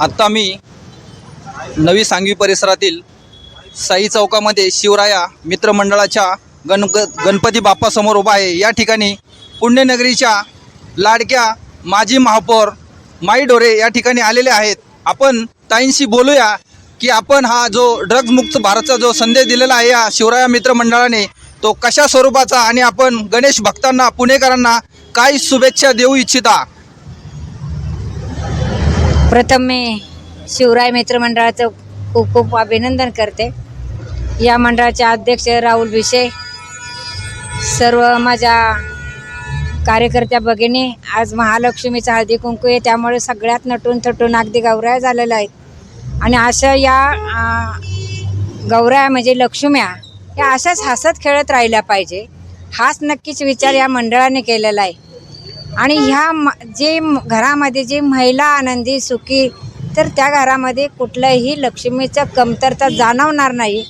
आत्ता मी नवी सांगवी परिसरातील साई चौकामध्ये शिवराया मित्रमंडळाच्या गण गणपती बाप्पासमोर उभा आहे. या ठिकाणी पुण्यनगरीच्या लाडक्या माजी महापौर माई डोरे या ठिकाणी आलेले आहेत. आपण ताईंशी बोलूया की आपण हा जो ड्रग्जमुक्त भारतचा जो संदेश दिलेला आहे या शिवराया मित्रमंडळाने तो कशा स्वरूपाचा आणि आपण गणेश भक्तांना पुणेकरांना काय शुभेच्छा देऊ इच्छिता? प्रथम मी शिवराय मित्रमंडळाचं खूप खूप अभिनंदन करते. या मंडळाचे अध्यक्ष राहुल विषय सर्व माझ्या कार्यकर्त्या भगिनी आज महालक्ष्मीचा हळदी कुंकू आहे त्यामुळे सगळ्यात नटून थटून अगदी गौऱ्या झालेल्या आहेत. आणि अशा या गौऱ्या गौराया म्हणजे लक्ष्म्या या अशाच हसत खेळत राहिल्या पाहिजे. हाच नक्कीच विचार या मंडळाने केलेला आहे. आणि ह्या म जे घरामध्ये जी महिला आनंदी सुखी तर त्या घरामध्ये कुठल्याही लक्ष्मीचं कमतरता जाणवणार नाही.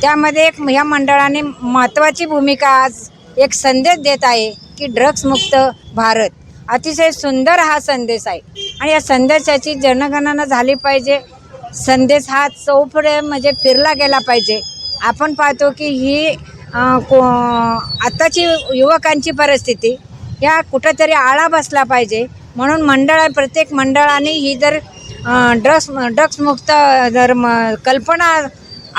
त्यामध्ये एक ह्या मंडळाने महत्त्वाची भूमिका आज एक संदेश देत आहे की ड्रग्समुक्त भारत. अतिशय सुंदर हा संदेश आहे. आणि या संदेशाची जनगणना झाली पाहिजे. संदेश हा चौफडे म्हणजे फिरला गेला पाहिजे. आपण पाहतो की ही को आत्ताची युवकांची परिस्थिती या कुठंतरी आळा बसला पाहिजे. म्हणून मंडळ प्रत्येक मंडळाने ही जर ड्रग्स ड्रग्समुक्त जर म कल्पना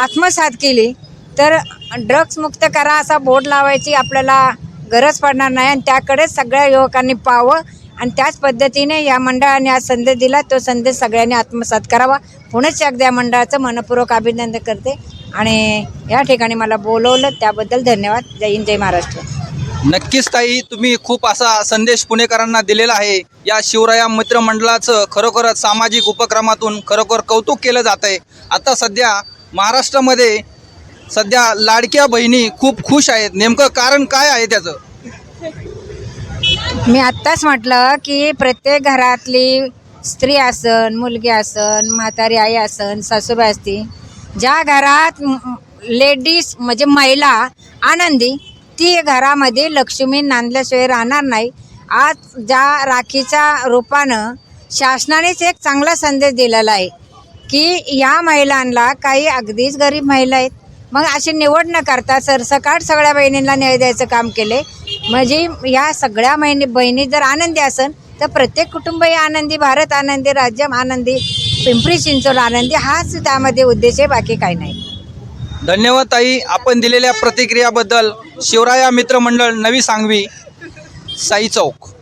आत्मसात केली तर ड्रग्समुक्त करा असा बोर्ड लावायची आपल्याला गरज पडणार नाही आणि त्याकडेच सगळ्या युवकांनी पाहावं आणि त्याच पद्धतीने या मंडळाने आज संदेश दिला तो संदेश सगळ्यांनी आत्मसात करावा. पुणेच एकदा या मंडळाचं मनपूर्वक अभिनंदन करते आणि या ठिकाणी मला बोलवलं त्याबद्दल धन्यवाद. जय हिंद जय महाराष्ट्र. नक्कीच ताई तुम्ही खूप असा संदेश पुणेकरांना दिलेला आहे. या शिवराया मित्रमंडळाचं खरोखरच सामाजिक उपक्रमातून खरोखर कौतुक केलं जात आहे. आता सध्या महाराष्ट्रामध्ये सध्या लाडक्या बहिणी खूप खुश आहेत. नेमकं कारण काय आहे त्याचं? मी आत्ताच म्हटलं की प्रत्येक घरातली स्त्री असन मुलगी असन म्हातारी आई असन सासूबाई असती ज्या घरात लेडीज म्हणजे महिला आनंदी ती घरामध्ये लक्ष्मी नांदल्याशिवाय राहणार नाही. आज ज्या राखीच्या रूपानं शासनानेच एक चांगला संदेश दिलेला आहे की या महिलांना काही अगदीच गरीब महिला आहेत. मग अशी निवड न करता सरसकाट सगळ्या बहिणींना न्याय द्यायचं काम केले. म्हणजे या सगळ्या महिनी बहिणी जर आनंदी असन तर प्रत्येक कुटुंबही आनंदी भारत आनंदी राज्य आनंदी पिंपरी चिंचवड आनंदी हाच त्यामध्ये उद्देश आहे बाकी काही नाही. धन्यवाद ताई. आपण दिलेल्या प्रतिक्रियाबद्दल शिवराया मित्रमंडळ नवी सांगवी साई चौक.